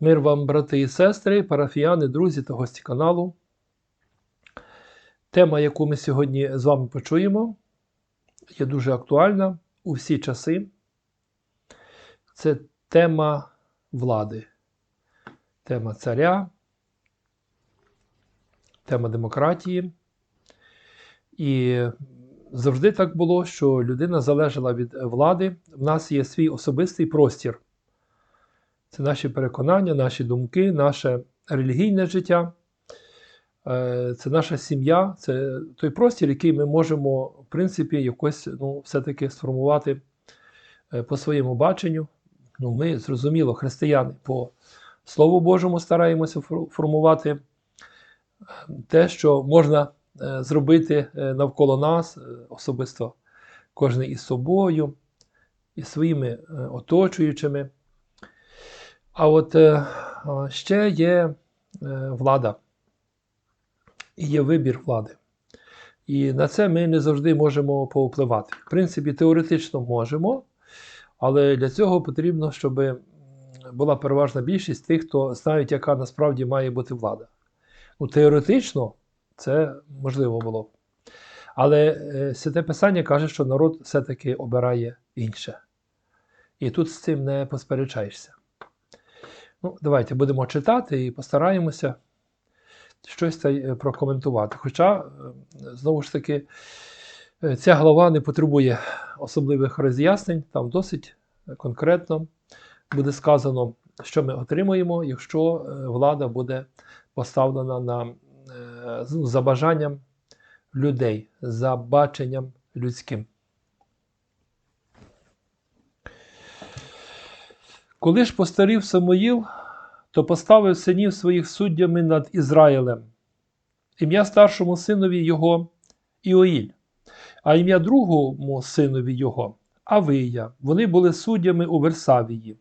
Мир вам, брати і сестри, парафіяни, друзі та гості каналу. Тема, яку ми сьогодні з вами почуємо, є дуже актуальна у всі часи. Це тема влади, тема царя, тема демократії. І завжди так було, що людина залежала від влади. В нас є свій особистий простір. Це наші переконання, наші думки, наше релігійне життя, Е, це наша сім'я, це той простір, який ми можемо, в принципі, якось ну, все-таки сформувати е, по своєму баченню. Ну, Ми, зрозуміло, християни по Слову Божому стараємося формувати е, те, що можна зробити навколо нас, особисто кожен із собою, і своїми оточуючими. А от е, ще є е, влада, і є вибір влади. І на це ми не завжди можемо повпливати. В принципі, теоретично можемо, але для цього потрібно, щоб була переважна більшість тих, хто знають, яка насправді має бути влада. Ну, теоретично це можливо було б. Але е, Святе Писання каже, що народ все-таки обирає інше. І тут з цим не посперечаєшся. Ну, давайте будемо читати і постараємося щось е, прокоментувати. Хоча, е, знову ж таки, е, ця глава не потребує особливих роз'яснень, там досить конкретно буде сказано, що ми отримуємо, якщо влада буде поставлена на, за бажанням людей, за баченням людським. Коли ж постарів Самоїл, то поставив синів своїх суддями над Ізраїлем. Ім'я старшому синові його Іоїль, а ім'я другому синові його Авия. Вони були суддями у Версавії.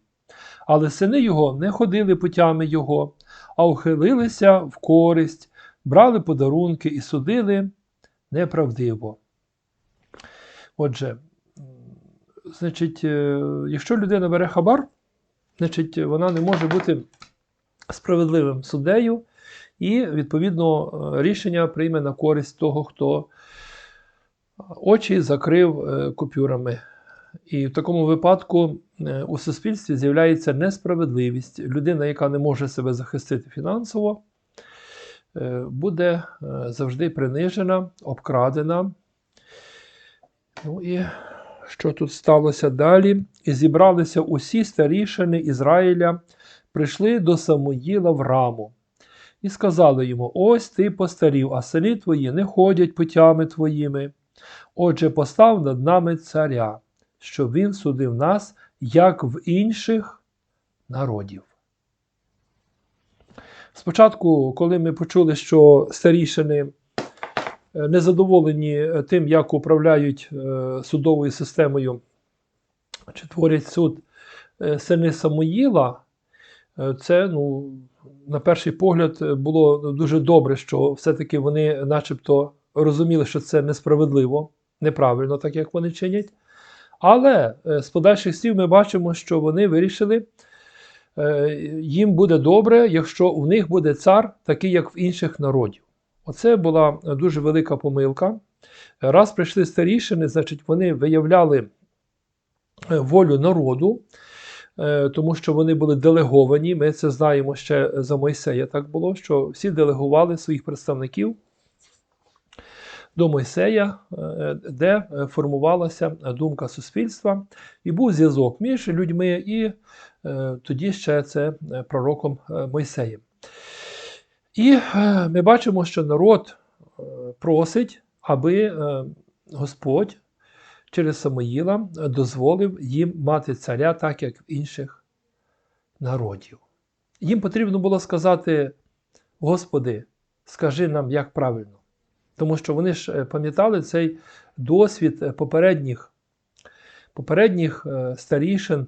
Але сини його не ходили путями його, а ухилилися в користь, брали подарунки і судили неправдиво. Отже, значить, е, якщо людина бере хабар, значить, вона не може бути справедливим суддею, і, відповідно, рішення прийме на користь того, хто очі закрив е, купюрами. І в такому випадку е, у суспільстві з'являється несправедливість. Людина, яка не може себе захистити фінансово, е, буде завжди принижена, обкрадена. Ну і що тут сталося далі? І зібралися усі старішини Ізраїля, прийшли до Самуїла в раму. І сказали йому: Ось ти постарів, а сини твої не ходять путями твоїми. Отже, постав над нами царя, щоб він судив нас, як в інших народів. Спочатку, коли ми почули, що старішини незадоволені тим, як управляють е, судовою системою, чи творять суд е, сини Самуїла, е, це, ну, на перший погляд, е, було дуже добре, що все-таки вони начебто розуміли, що це несправедливо, неправильно, так як вони чинять. Але е, з подальших слів ми бачимо, що вони вирішили, е, їм буде добре, якщо у них буде цар, такий, як в інших народів. Оце була дуже велика помилка. Раз прийшли старішини, значить, вони виявляли е, волю народу, е, тому що вони були делеговані. Ми це знаємо ще за Мойсея. Так було, що всі делегували своїх представників до Мойсея, е, де е, формувалася думка суспільства, і був зв'язок між людьми і е, тоді ще це е, пророком е, Мойсеєм. І е, ми бачимо, що народ е, просить, аби е, Господь через Самоїла дозволив їм мати царя, так як в інших народів. Їм потрібно було сказати: Господи, скажи нам, як правильно. Тому що вони ж пам'ятали цей досвід попередніх, попередніх старішин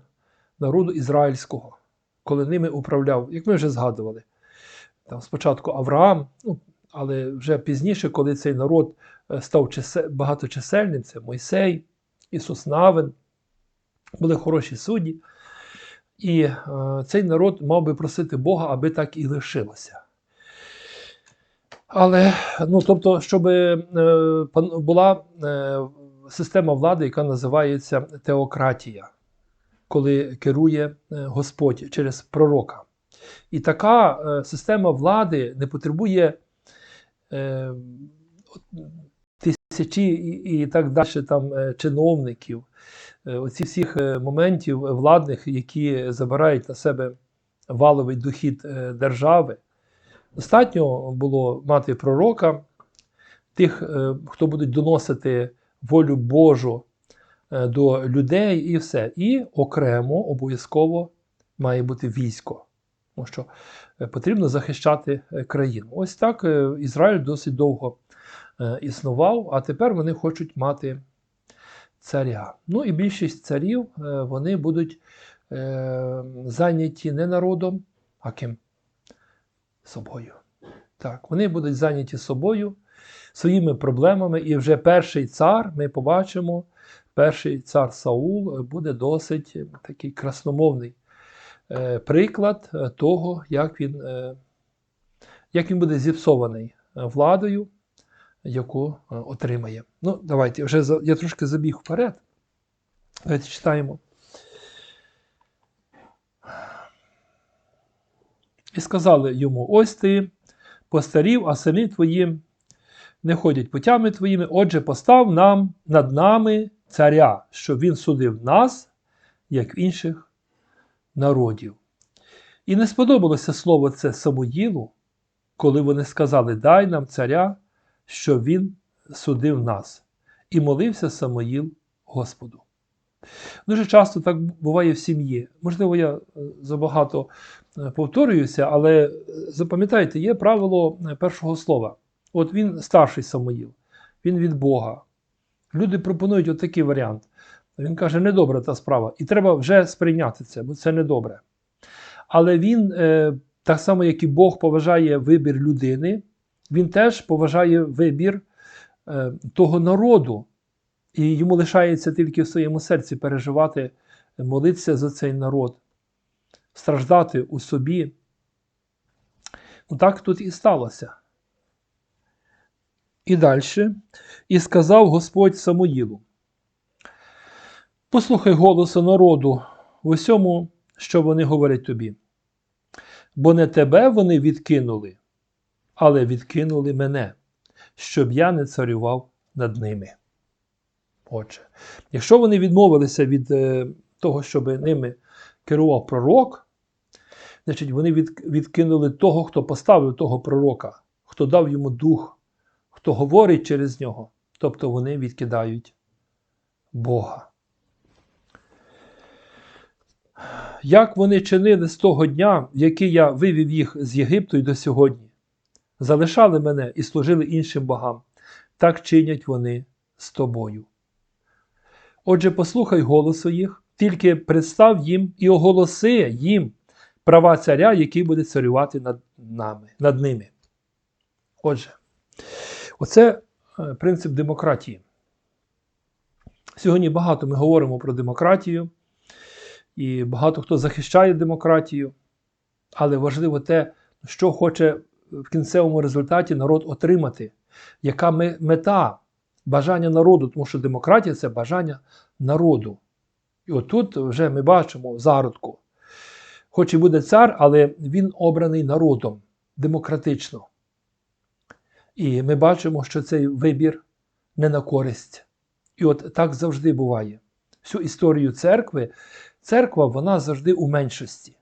народу ізраїльського, коли ними управляв, як ми вже згадували, там спочатку Авраам, ну, але вже пізніше, коли цей народ е, став багаточисельним, це Мойсей, Ісус Навин, були хороші судді. І е, цей народ мав би просити Бога, аби так і лишилося. Але, ну, тобто, щоб е, була е, система влади, яка називається теократія, коли керує е, Господь через пророка. І така е, система влади не потребує е, тисячі і, і так далі там, е, чиновників, е, оці всіх моментів владних, які забирають на себе валовий дохід держави. Достатньо було мати пророка, тих, хто будуть доносити волю Божу до людей, і все. І окремо обов'язково має бути військо, тому що е, потрібно захищати е, країну. Ось так е, Ізраїль досить довго існував, а тепер вони хочуть мати царя. Ну і більшість царів вони будуть зайняті не народом, а ким? Собою. Так, вони будуть зайняті собою, своїми проблемами, і вже перший цар, ми побачимо, перший цар Саул буде досить такий красномовний приклад е, того, як він, е, як він буде зіпсований е, владою, яку е, отримає. Ну, давайте, вже я трошки забіг вперед. Давайте читаємо. І сказали йому: Ось ти постарів, а сини твої не ходять путями твоїми. Отже, постав нам над нами царя, щоб він судив нас, як інших народів. І не сподобалося слово це Самуїлу, коли вони сказали: Дай нам царя, щоб він судив нас. І молився Самуїл Господу. Дуже часто так буває в сім'ї. Можливо, я е, забагато е, повторююся, але е, запам'ятайте, є правило першого слова. От він старший Самуїл, він від Бога. Люди пропонують отакий варіант. Він каже, недобра та справа. І треба вже сприйняти це, бо це недобре. Але він, е, так само, як і Бог поважає вибір людини, він теж поважає вибір е, того народу. І йому лишається тільки в своєму серці переживати, молитися за цей народ, страждати у собі. Так тут і сталося. І далі. І сказав Господь Самуїлу: Послухай голосу народу в усьому, що вони говорять тобі. Бо не тебе вони відкинули, але відкинули мене, щоб я не царював над ними. Отже, якщо вони відмовилися від е, того, щоб ними керував пророк, значить вони від, відкинули того, хто поставив того пророка, хто дав йому дух, хто говорить через нього. Тобто вони відкидають Бога. Як вони чинили з того дня, який я вивів їх з Єгипту і до сьогодні, залишали мене і служили іншим богам, так чинять вони з тобою. Отже, послухай голосу їх, тільки представ їм і оголоси їм права царя, який буде царювати над нами, над ними. Отже, оце е, принцип демократії. Сьогодні багато ми говоримо про демократію, і багато хто захищає демократію, але важливо те, що хоче в кінцевому результаті народ отримати, яка мета бажання народу, тому що демократія це бажання народу. І отут вже ми бачимо зародку. Хоч і буде цар, але він обраний народом демократично. І ми бачимо, що цей вибір не на користь. І от так завжди буває. Всю історію церкви, церква вона завжди у меншості.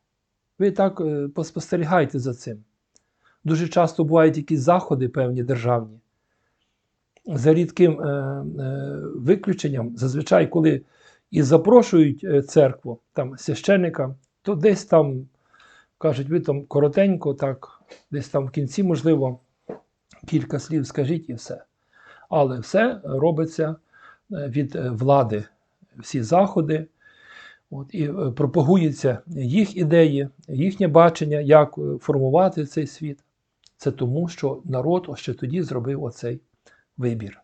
Ви так е, поспостерігайте за цим. Дуже часто бувають якісь заходи певні державні. За рідким е, е, виключенням, зазвичай, коли і запрошують церкву, там священника, то десь там кажуть, ви там коротенько, так, десь там в кінці, можливо, кілька слів скажіть і все. Але все робиться від влади, всі заходи. От, і е, пропагуються їх ідеї, їхнє бачення, як е, формувати цей світ. Це тому, що народ ще тоді зробив оцей вибір.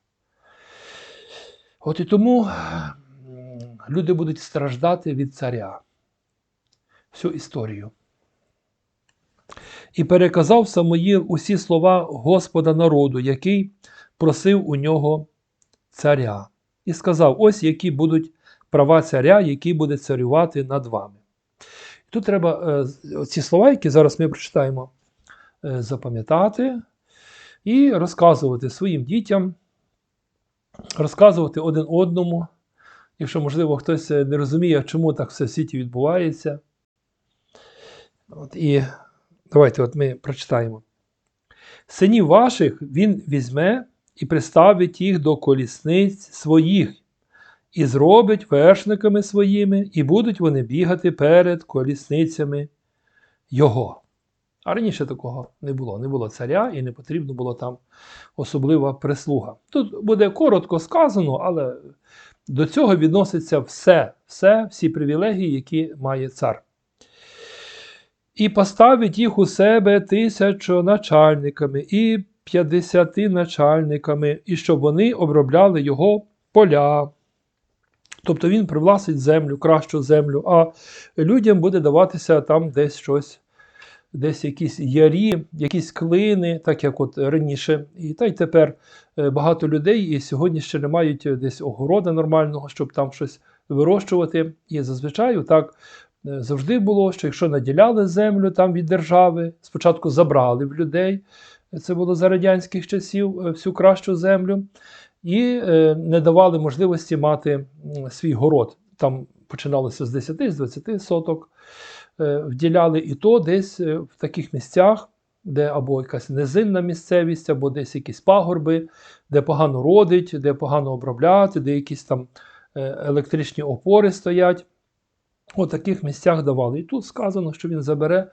От і тому люди будуть страждати від царя. всю історію. І переказав Самоїл усі слова Господа народу, який просив у нього царя. І сказав: ось які будуть права царя, який буде царювати над вами. Тут треба е, ці слова, які зараз ми прочитаємо, е, запам'ятати і розказувати своїм дітям, розказувати один одному. Якщо, можливо, хтось не розуміє, чому так все в світі відбувається. От, І давайте от ми прочитаємо. Синів ваших він візьме і приставить їх до колісниць своїх, і зробить вершниками своїми, і будуть вони бігати перед колісницями його. А раніше такого не було. Не було царя і не потрібно було там особлива прислуга. Тут буде коротко сказано, але до цього відноситься все, все, всі привілегії, які має цар. І поставить їх у себе тисячу начальниками і п'ятдесяти начальниками, і щоб вони обробляли його поля. Тобто він привласить землю, кращу землю, а людям буде даватися там десь щось, десь якісь ярі, якісь клини, так як от раніше. І та й тепер е, багато людей і сьогодні ще не мають десь огорода нормального, щоб там щось вирощувати. І зазвичай так е, завжди було, що якщо наділяли землю там від держави, спочатку забрали в людей, це було за радянських часів е, всю кращу землю і е, не давали можливості мати свій город. Там починалося з 10 з 20 соток, е, вділяли і то десь е, в таких місцях, де або якась низинна місцевість, або десь якісь пагорби, де погано родить, де погано обробляти, де якісь там електричні опори стоять. У таких місцях давали. І тут сказано, що він забере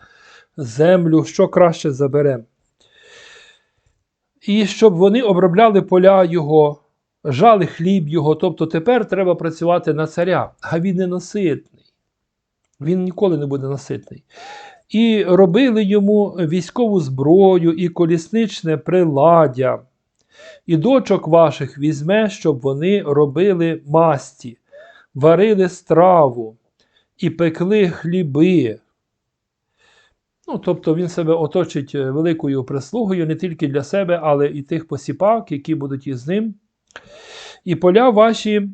землю, що краще забере і щоб вони обробляли поля його, жали хліб його. Тобто тепер треба працювати на царя, а він не наситний. Він ніколи не буде наситний. І робили йому військову зброю і колісничне приладдя. І дочок ваших візьме, щоб вони робили масті, варили страву і пекли хліби, Ну, Тобто він себе оточить е, великою прислугою не тільки для себе, але і тих посіпак, які будуть із ним. І поля ваші,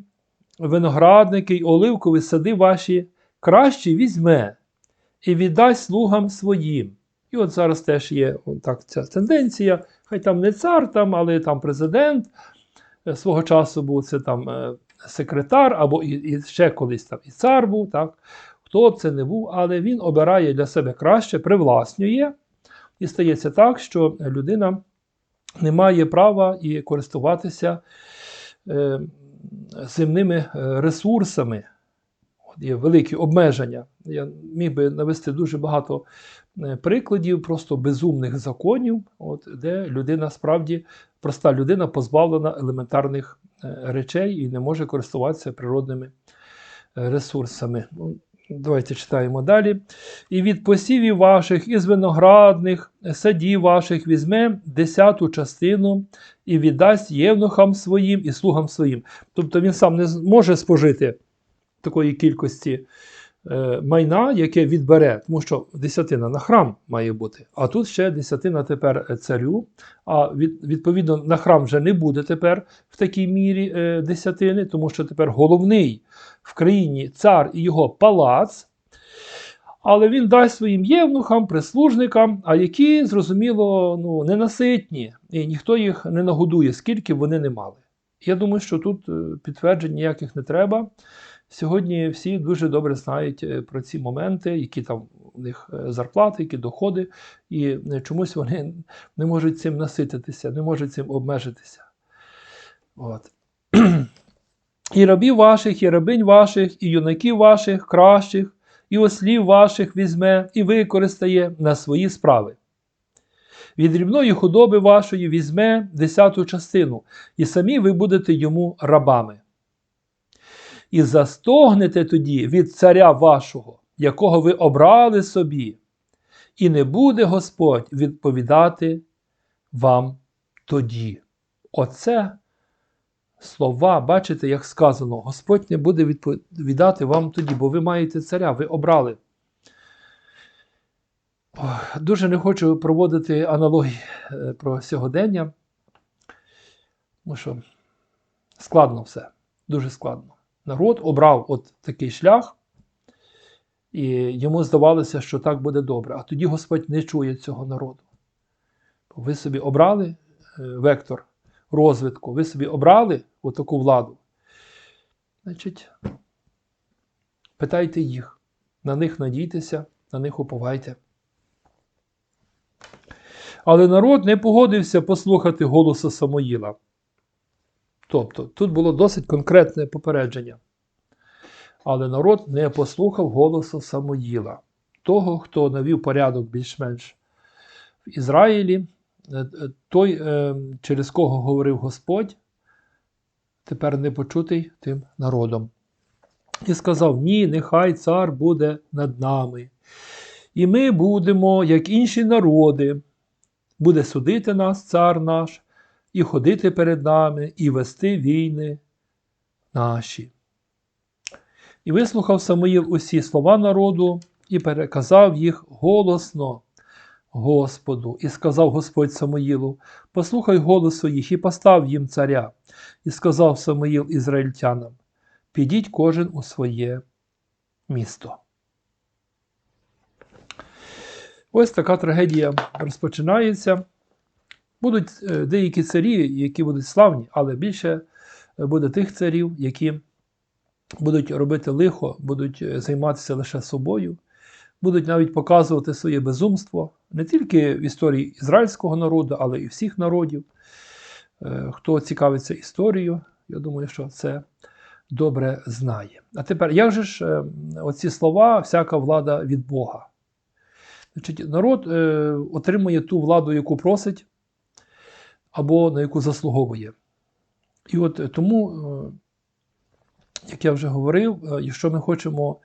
виноградники, й оливкові сади ваші кращі візьме і віддасть слугам своїм. І от зараз теж є так, ця тенденція. Хай там не цар, там, але там президент. Е, свого часу був це там е, секретар, або і, і ще колись там і цар був. так хто б це не був, але він обирає для себе краще, привласнює, і стається так, що людина не має права і користуватися е, земними е, ресурсами. Є великі обмеження. Я міг би навести дуже багато е, прикладів, просто безумних законів, от, де людина справді, проста людина позбавлена елементарних е, речей і не може користуватися природними ресурсами. Давайте читаємо далі. І від посівів ваших, із виноградних садів ваших візьме десяту частину і віддасть євнухам своїм і слугам своїм. Тобто він сам не може спожити такої кількості майна, яке відбере, тому що десятина на храм має бути. А тут ще десятина тепер царю. А від, відповідно на храм вже не буде тепер в такій мірі е, десятини, тому що тепер головний в країні цар і його палац, але він дасть своїм євнухам, прислужникам, а які, зрозуміло, ну, ненаситні, і ніхто їх не нагодує, скільки вони не мали. Я думаю, що тут е, підтверджень ніяких не треба. Сьогодні всі дуже добре знають е, про ці моменти, які там у них е, зарплати, які доходи, і чомусь вони не можуть цим насититися, не можуть цим обмежитися. От. І рабів ваших, і рабинь ваших, і юнаків ваших, кращих, і ослів ваших візьме, і використає на свої справи. Від дрібної худоби вашої візьме десяту частину, і самі ви будете йому рабами. І застогнете тоді від царя вашого, якого ви обрали собі, і не буде Господь відповідати вам тоді. Оце слова, бачите, як сказано, Господь не буде відповідати вам тоді, бо ви маєте царя, ви обрали. Дуже не хочу проводити аналогії е, про сьогодення, тому що складно все, дуже складно. Народ обрав от такий шлях, і йому здавалося, що так буде добре. А тоді Господь не чує цього народу. Ви собі обрали е, вектор розвитку, ви собі обрали отаку владу. Значить, питайте їх, на них надійтеся, на них уповайте. Але народ не погодився послухати голосу Самоїла. Тобто, тут було досить конкретне попередження. Але народ не послухав голосу Самоїла, того, хто навів порядок більш-менш в Ізраїлі, е, е, той, е, через кого говорив Господь, тепер не почутий тим народом. І сказав: Ні, нехай цар буде над нами. І ми будемо, як інші народи, буде судити нас, цар наш, і ходити перед нами, і вести війни наші. І вислухав Самуїл усі слова народу і переказав їх голосно Господу. І сказав Господь Самуїлу: Послухай голосу їх і постав їм царя. І сказав Самуїл ізраїльтянам: Підіть кожен у своє місто. Ось така трагедія розпочинається. Будуть е, деякі царі, які будуть славні, але більше буде тих царів, які будуть робити лихо, будуть е, займатися лише собою, будуть навіть показувати своє безумство не тільки в історії ізраїльського народу, але і всіх народів. Е, Хто цікавиться історією, я думаю, що це добре знає. А тепер, як же ж оці слова, всяка влада від Бога? Значить, Народ е, отримує ту владу, яку просить, або на яку заслуговує. І от тому, е, як я вже говорив, е, якщо ми хочемо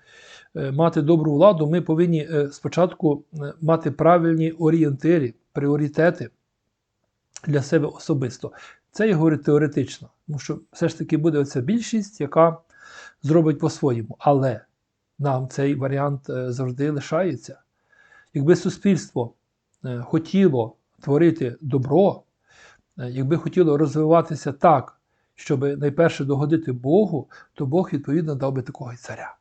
е, мати добру владу, ми повинні е, спочатку е, мати правильні орієнтири, пріоритети для себе особисто. Це я говорю теоретично, тому що все ж таки буде оця більшість, яка зробить по-своєму. Але нам цей варіант е, завжди лишається. Якби суспільство е, хотіло творити добро, е, якби хотіло розвиватися так, щоб найперше догодити Богу, то Бог, відповідно, дав би такого царя.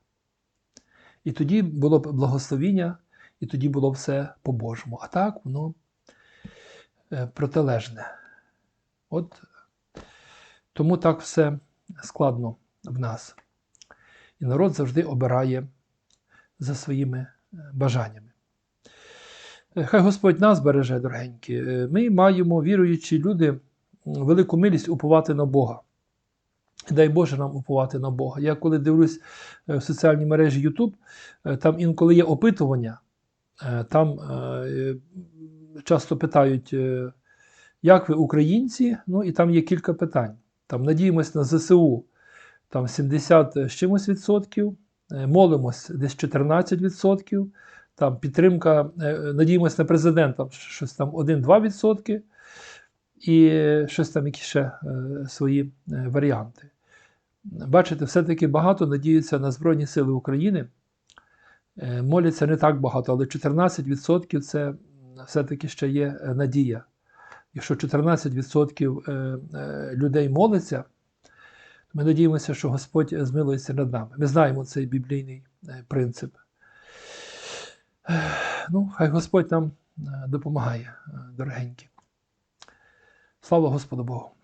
І тоді було б благословіння, і тоді було б все по-божому. А так воно е, протилежне. От тому так все складно в нас. І народ завжди обирає за своїми бажаннями. Хай Господь нас береже, дорогенькі. Ми маємо, віруючі люди, велику милість уповати на Бога. Дай Боже нам уповати на Бога. Я коли дивлюсь в соціальній мережі YouTube, там інколи є опитування, там часто питають, як ви українці? Ну і там є кілька питань. Там надіємось на ЗСУ, там 70 з чимось відсотків, молимось десь 14 відсотків там підтримка, надіємося на президента, щось там 1-2%, і щось там які ще свої варіанти. Бачите, все-таки багато надіються на Збройні Сили України. Моляться не так багато, але 14% це все-таки ще є надія. Якщо 14% людей молиться, ми надіємося, що Господь змилується над нами. Ми знаємо цей біблійний принцип. Ну, хай Господь нам допомагає, дорогенькі. Слава Господу Богу!